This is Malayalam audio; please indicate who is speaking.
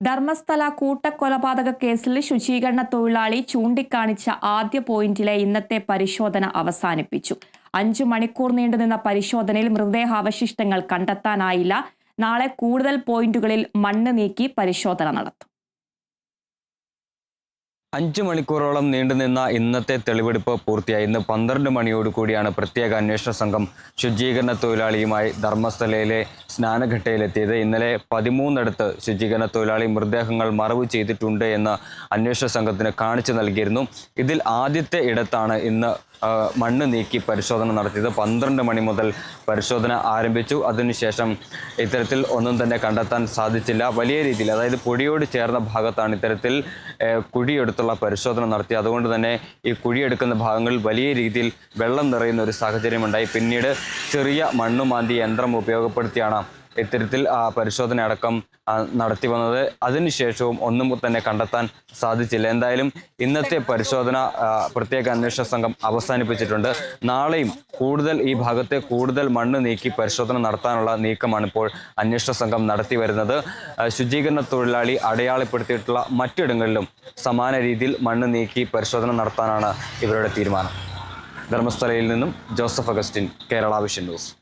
Speaker 1: ധർമ്മസ്ഥല കൂട്ടക്കൊലപാതക കേസിൽ ശുചീകരണ തൊഴിലാളി ചൂണ്ടിക്കാണിച്ച ആദ്യ പോയിന്റിലെ ഇന്നത്തെ പരിശോധന അവസാനിപ്പിച്ചു. അഞ്ചു മണിക്കൂർ നീണ്ടുനിന്ന പരിശോധനയിൽ മൃതദേഹാവശിഷ്ടങ്ങൾ കണ്ടെത്താനായില്ല. നാളെ കൂടുതൽ പോയിന്റുകളിൽ മണ്ണ് നീക്കി പരിശോധന നടത്തും.
Speaker 2: അഞ്ച് മണിക്കൂറോളം നീണ്ടുനിന്ന ഇന്നത്തെ തെളിവെടുപ്പ് പൂർത്തിയായി. ഇന്ന് പന്ത്രണ്ട് മണിയോടുകൂടിയാണ് പ്രത്യേക അന്വേഷണ സംഘം ശുചീകരണ തൊഴിലാളിയുമായി ധർമ്മസ്ഥലയിലെ സ്നാനഘട്ടയിലെത്തിയത്. ഇന്നലെ പതിമൂന്നിടത്ത് ശുചീകരണ തൊഴിലാളി മൃതദേഹങ്ങൾ മറവ് ചെയ്തിട്ടുണ്ട് എന്ന് അന്വേഷണ സംഘത്തിന് കാണിച്ചു നൽകിയിരുന്നു. ഇതിൽ ആദ്യത്തെ ഇടത്താണ് ഇന്ന് മണ്ണ് നീക്കി പരിശോധന നടത്തിയത്. പന്ത്രണ്ട് മണി മുതൽ പരിശോധന ആരംഭിച്ചു. അതിനുശേഷം ഇത്തരത്തിൽ ഒന്നും തന്നെ കണ്ടെത്താൻ സാധിച്ചില്ല. വലിയ രീതിയിൽ അതായത് പൊടിയോട് ചേർന്ന ഭാഗത്താണ് ഇത്തരത്തിൽ ഏഹ്, കുഴിയെടുത്തുള്ള പരിശോധന നടത്തി. അതുകൊണ്ട് തന്നെ ഈ കുഴിയെടുക്കുന്ന ഭാഗങ്ങളിൽ വലിയ രീതിയിൽ വെള്ളം നിറയുന്ന ഒരു സാഹചര്യമുണ്ടായി. പിന്നീട് ചെറിയ മണ്ണുമാന്തി യന്ത്രം ഉപയോഗപ്പെടുത്തിയാണ് ഇത്തരത്തിൽ പരിശോധന അടക്കം നടത്തി വന്നത്. അതിനുശേഷവും ഒന്നും തന്നെ കണ്ടെത്താൻ സാധിച്ചില്ല. എന്തായാലും ഇന്നത്തെ പരിശോധന പ്രത്യേക അന്വേഷണ സംഘം അവസാനിപ്പിച്ചിട്ടുണ്ട്. നാളെയും കൂടുതൽ ഈ ഭാഗത്തെ കൂടുതൽ മണ്ണ് നീക്കി പരിശോധന നടത്താനുള്ള നീക്കമാണ് ഇപ്പോൾ അന്വേഷണ സംഘം നടത്തി വരുന്നത്. ശുചീകരണ തൊഴിലാളി അടയാളപ്പെടുത്തിയിട്ടുള്ള മറ്റിടങ്ങളിലും സമാന രീതിയിൽ മണ്ണ് നീക്കി പരിശോധന നടത്താനാണ് ഇവരുടെ തീരുമാനം. ധർമ്മസ്ഥലയിൽ നിന്നും Joseph Augustine Kerala vision news.